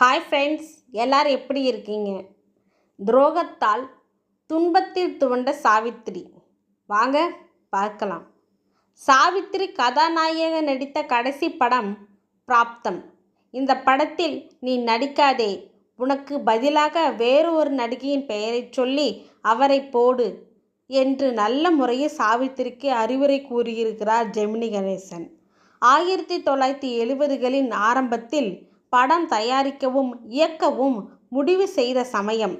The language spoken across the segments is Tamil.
ஹாய் ஃப்ரெண்ட்ஸ் எல்லாரும் எப்படி இருக்கீங்க? துரோகத்தால் துன்பத்தில் துவண்ட சாவித்திரி. வாங்க பார்க்கலாம். சாவித்திரி கதாநாயக நடித்த கடைசி படம் பிராப்தம். இந்த படத்தில் நீ நடிக்காதே உனக்கு பதிலாக வேறு ஒரு நடிகையின் பெயரைச் சொல்லி அவரை போடு என்று நல்ல முறையில் சாவித்திரிக்கு அறிவுரை கூறியிருக்கிறார் ஜெமினி கணேசன். ஆயிரத்தி தொள்ளாயிரத்தி எழுபதுகளின் ஆரம்பத்தில் படம் தயாரிக்கவும் இயக்கவும் முடிவு செய்த சமயம்.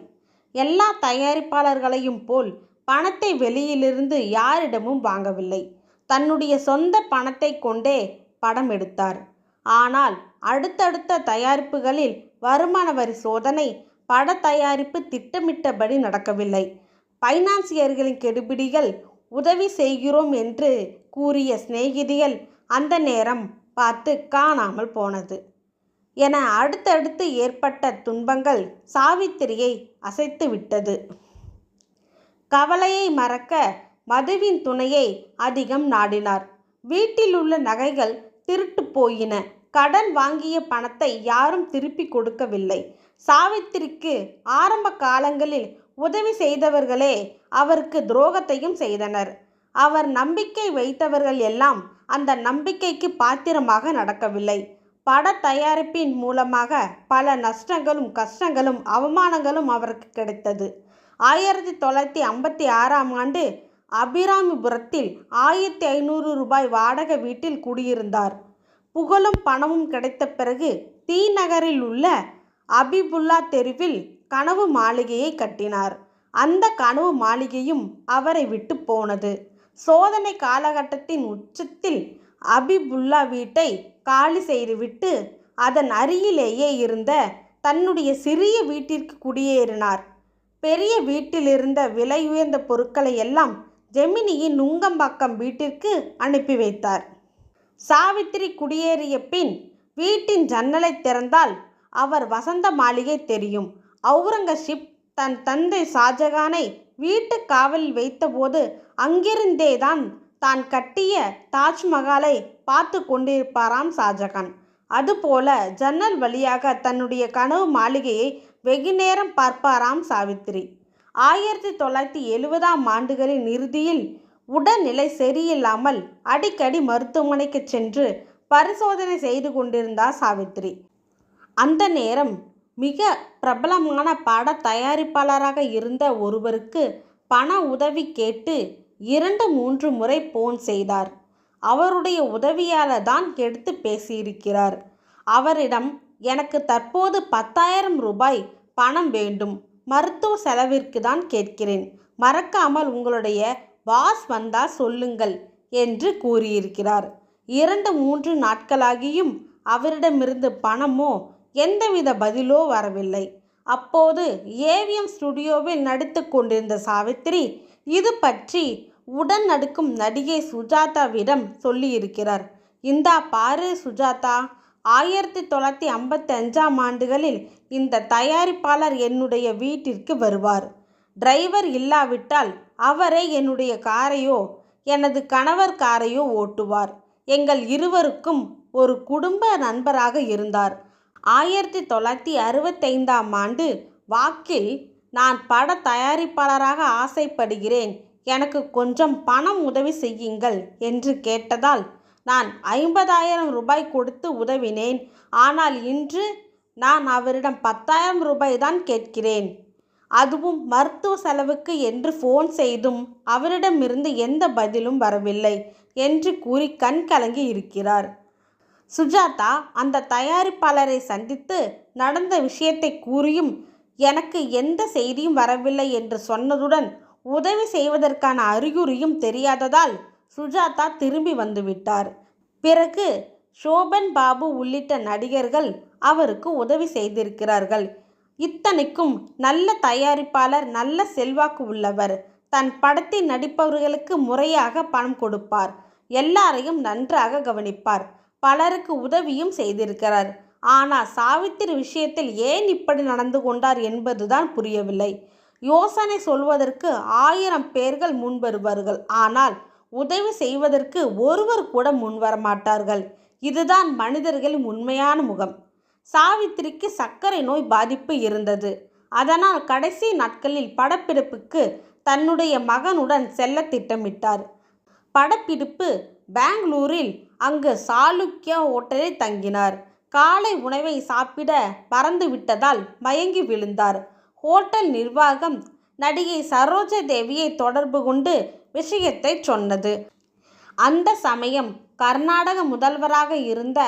எல்லா தயாரிப்பாளர்களையும் போல் பணத்தை வெளியிலிருந்து யாரிடமும் வாங்கவில்லை. தன்னுடைய சொந்த பணத்தை கொண்டே படம் எடுத்தார். ஆனால் அடுத்தடுத்த தயாரிப்புகளில் வருமான வரி சோதனை பட தயாரிப்பு திட்டமிட்டபடி நடக்கவில்லை. பைனான்சியர்களின் கெடுபிடிகள் உதவி செய்கிறோம் என்று கூறிய சிநேகிதிகள் அந்த நேரம் பார்த்து காணாமல் போனது. என அடுத்தடுத்து ஏற்பட்ட துன்பங்கள் சாவித்திரியை அசைத்து விட்டது. கவலையை மறக்க மதுவின் துணையை அதிகம் நாடினார். வீட்டில் உள்ள நகைகள் திருட்டு போயின. கடன் வாங்கிய பணத்தை யாரும் திருப்பி கொடுக்கவில்லை. சாவித்திரிக்கு ஆரம்ப காலங்களில் உதவி செய்தவர்களே அவருக்கு துரோகத்தையும் செய்தனர். அவர் நம்பிக்கை வைத்தவர்கள் எல்லாம் அந்த நம்பிக்கைக்கு பாத்திரமாக நடக்கவில்லை. பட தயாரிப்பின் மூலமாக பல நஷ்டங்களும் கஷ்டங்களும் அவமானங்களும் அவருக்கு கிடைத்தது. ஆயிரத்தி தொள்ளாயிரத்தி ஐம்பத்தி ஆறாம் ஆண்டு அபிராமிபுரத்தில் ஆயிரத்தி ஐநூறு ரூபாய் வாடகை வீட்டில் குடியிருந்தார். புகழும் பணமும் கிடைத்த பிறகு தீ நகரில் உள்ள அபிபுல்லா தெருவில் கனவு மாளிகையை கட்டினார். அந்த கனவு மாளிகையும் அவரை விட்டு போனது. சோதனை காலகட்டத்தின் உச்சத்தில் அபிபுல்லா வீட்டை காலி செய்துவிட்டு அதன் அருகிலேயே இருந்த தன்னுடைய சிறிய வீட்டிற்கு குடியேறினார். பெரிய வீட்டில் இருந்த விலை உயர்ந்த பொருட்களை எல்லாம் ஜெமினியின் நுங்கம்பாக்கம் வீட்டிற்கு அனுப்பி வைத்தார். சாவித்திரி குடியேறிய பின் வீட்டின் ஜன்னலை திறந்தால் அவர் வசந்த மாளிகை தெரியும். அவுரங்கசீப் தன் தந்தை ஷாஜகானை வீட்டு காவலில் வைத்தபோது அங்கிருந்தே தான் தான் கட்டிய தாஜ்மஹாலை பார்த்து கொண்டிருப்பாராம் ஷாஜகான். அதுபோல ஜன்னல் வழியாக தன்னுடைய கனவு மாளிகையை வெகுநேரம் பார்ப்பாராம் சாவித்திரி. ஆயிரத்தி தொள்ளாயிரத்தி எழுபதாம் ஆண்டுகளின் இறுதியில் உடல்நிலை சரியில்லாமல் அடிக்கடி மருத்துவமனைக்கு சென்று பரிசோதனை செய்து கொண்டிருந்தார் சாவித்திரி. அந்த நேரம் மிக பிரபலமான பட தயாரிப்பாளராக இருந்த ஒருவருக்கு பண உதவி கேட்டு இரண்டு மூன்று முறை போன் செய்தார். அவருடைய உதவியாளர் தான் எடுத்து பேசியிருக்கிறார். அவரிடம் எனக்கு தற்போது பத்தாயிரம் ரூபாய் பணம் வேண்டும். மருத்துவ செலவிற்கு தான் கேட்கிறேன். மறக்காமல் உங்களுடைய பாஸ் வந்தால் சொல்லுங்கள் என்று கூறியிருக்கிறார். இரண்டு மூன்று நாட்களாகியும் அவரிடமிருந்து பணமோ எந்தவித பதிலோ வரவில்லை. அப்போது ஏவிஎம் ஸ்டுடியோவில் நடித்து கொண்டிருந்த சாவித்திரி இது பற்றி உடன் நடுக்கும் நடிகை சுஜாதாவிடம் சொல்லியிருக்கிறார். இந்தா பாரு சுஜாதா ஆயிரத்தி தொள்ளாயிரத்தி ஐம்பத்தி அஞ்சாம் ஆண்டுகளில் இந்த தயாரிப்பாளர் என்னுடைய வீட்டிற்கு வருவார். டிரைவர் இல்லாவிட்டால் அவரே என்னுடைய காரையோ எனது கணவர் காரையோ ஓட்டுவார். எங்கள் இருவருக்கும் ஒரு குடும்ப நண்பராக இருந்தார். ஆயிரத்தி தொள்ளாயிரத்தி அறுபத்தைந்தாம் ஆண்டு வாக்கில் நான் பட தயாரிப்பாளராக ஆசைப்படுகிறேன். எனக்கு கொஞ்சம் பணம் உதவி செய்யுங்கள் என்று கேட்டதால் நான் ஐம்பதாயிரம் ரூபாய் கொடுத்து உதவினேன். ஆனால் இன்று நான் அவரிடம் பத்தாயிரம் ரூபாய் தான் கேட்கிறேன். அதுவும் மருத்துவ செலவுக்கு என்று ஃபோன் செய்தும் அவரிடமிருந்து எந்த பதிலும் வரவில்லை என்று கூறி கண் கலங்கி இருக்கிறார். சுஜாதா அந்த தயாரிப்பாளரை சந்தித்து நடந்த விஷயத்தை கூறியும் எனக்கு எந்த செய்தியும் வரவில்லை என்று சொன்னதுடன் உதவி செய்வதற்கான அறிகுறியும் தெரியாததால் சுஜாதா திரும்பி வந்துவிட்டார் பிறகு சோபன் பாபு உள்ளிட்ட நடிகர்கள் அவருக்கு உதவி செய்திருக்கிறார்கள். இத்தனைக்கும் நல்ல தயாரிப்பாளர் நல்ல செல்வாக்கு உள்ளவர். தன் படத்தில் நடிப்பவர்களுக்கு முறையாக பணம் கொடுப்பார். எல்லாரையும் நன்றாக கவனிப்பார். பலருக்கு உதவியும் செய்திருக்கிறார். ஆனால் சாவித்திரி விஷயத்தில் ஏன் இப்படி நடந்து கொண்டார் என்பதுதான் புரியவில்லை. யோசனை சொல்வதற்கு ஆயிரம் பேர்கள் முன்வருவார்கள் ஆனால் உதவி செய்வதற்கு ஒருவர் கூட முன்வரமாட்டார்கள் இதுதான் மனிதர்களின் உண்மையான முகம். சாவித்திரிக்கு சர்க்கரை நோய் பாதிப்பு இருந்தது. அதனால் கடைசி நாட்களில் படப்பிடிப்புக்கு தன்னுடைய மகனுடன் செல்ல திட்டமிட்டார். படப்பிடிப்பு பெங்களூரில் அங்கு சாளுக்கியா ஹோட்டலில் தங்கினார். காலை உணவை சாப்பிட மறந்து விட்டதால் மயங்கி விழுந்தார். ஹோட்டல் நிர்வாகம் நடிகை சரோஜா தேவியை தொடர்பு கொண்டு விஷயத்தை சொன்னது. அந்த சமயம் கர்நாடக முதல்வராக இருந்த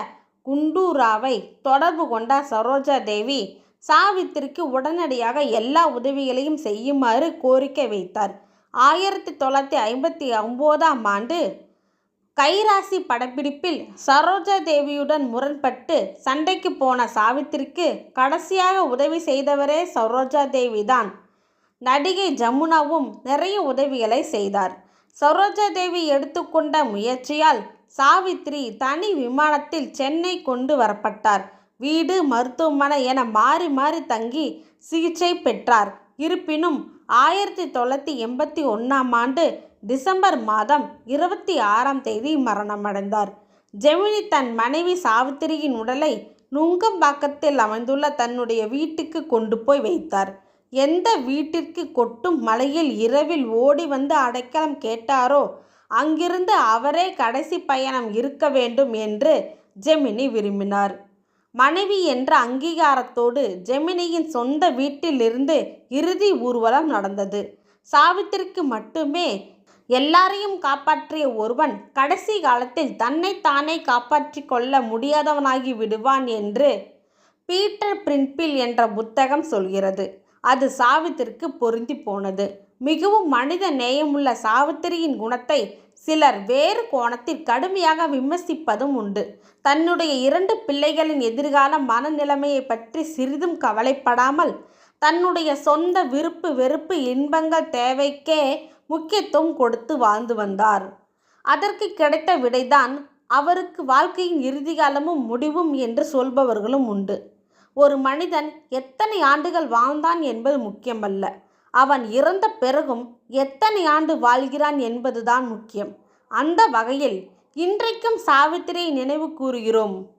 குண்டூராவை தொடர்பு கொண்ட சரோஜா தேவி சாவித்திரிக்கு உடனடியாக எல்லா உதவிகளையும் செய்யுமாறு கோரிக்கை வைத்தார். ஆயிரத்தி தொள்ளாயிரத்தி ஐம்பத்தி ஒம்போதாம் ஆண்டு கைராசி படப்பிடிப்பில் சரோஜா தேவியுடன் முரண்பட்டு சண்டைக்கு போன சாவித்திரிக்கு கடைசியாக உதவி செய்தவரே சரோஜா தேவி தான் நடிகை ஜமுனாவும் நிறைய உதவிகளை செய்தார். சரோஜா தேவி எடுத்துக்கொண்ட முயற்சியால் சாவித்ரி தனி விமானத்தில் சென்னை கொண்டு வரப்பட்டார். வீடு மருத்துவமனை என மாறி மாறி தங்கி சிகிச்சை பெற்றார். இருப்பினும் ஆயிரத்தி தொள்ளாயிரத்தி எண்பத்தி ஒன்றாம் ஆண்டு டிசம்பர் மாதம் இருபத்தி ஆறாம் தேதி மரணமடைந்தார். ஜெமினி தன் மனைவி சாவித்திரியின் உடலை நுங்கம்பாக்கத்தில் அமைந்துள்ள தன்னுடைய வீட்டுக்கு கொண்டு போய் வைத்தார். எந்த வீட்டிற்கு கொட்டும் மலையில் இரவில் ஓடி வந்து அடைக்கலம் கேட்டாரோ அங்கிருந்து அவரே கடைசி பயணம் இருக்க வேண்டும் என்று ஜெமினி விரும்பினார். மனைவி என்ற அங்கீகாரத்தோடு ஜெமினியின் சொந்த வீட்டிலிருந்து இறுதி ஊர்வலம் நடந்தது. சாவித்திரிக்கு மட்டுமே எல்லாரையும் காப்பாற்றிய ஒருவன் கடைசி காலத்தில் தன்னை தானே காப்பாற்றி கொள்ள முடியாதவனாகி விடுவான் என்று பீட்டர் பிரின்பில் என்ற புத்தகம் சொல்கிறது. அது சாவித்திற்கு பொருந்தி போனது. மிகவும் மனித நேயமுள்ள சாவித்திரியின் குணத்தை சிலர் வேறு கோணத்தில் கடுமையாக விமர்சிப்பதும் உண்டு. தன்னுடைய இரண்டு பிள்ளைகளின் எதிர்கால மனநிலைமையை பற்றி சிறிதும் கவலைப்படாமல் தன்னுடைய சொந்த விருப்பு வெறுப்பு இன்பங்கள் தேவைக்கே முக்கியத்துவம் கொடுத்து வாழ்ந்து வந்தார். அதற்கு கிடைத்த விடைதான் அவருக்கு வாழ்க்கையின் இறுதிகாலமும் முடிவும் என்று சொல்பவர்களும் உண்டு. ஒரு மனிதன் எத்தனை ஆண்டுகள் வாழ்ந்தான் என்பது முக்கியமல்ல. அவன் இறந்த பிறகும் எத்தனை ஆண்டு வாழ்கிறான் என்பதுதான் முக்கியம். அந்த வகையில் இன்றைக்கும் சாவித்திரியை நினைவு கூறுகிறோம்.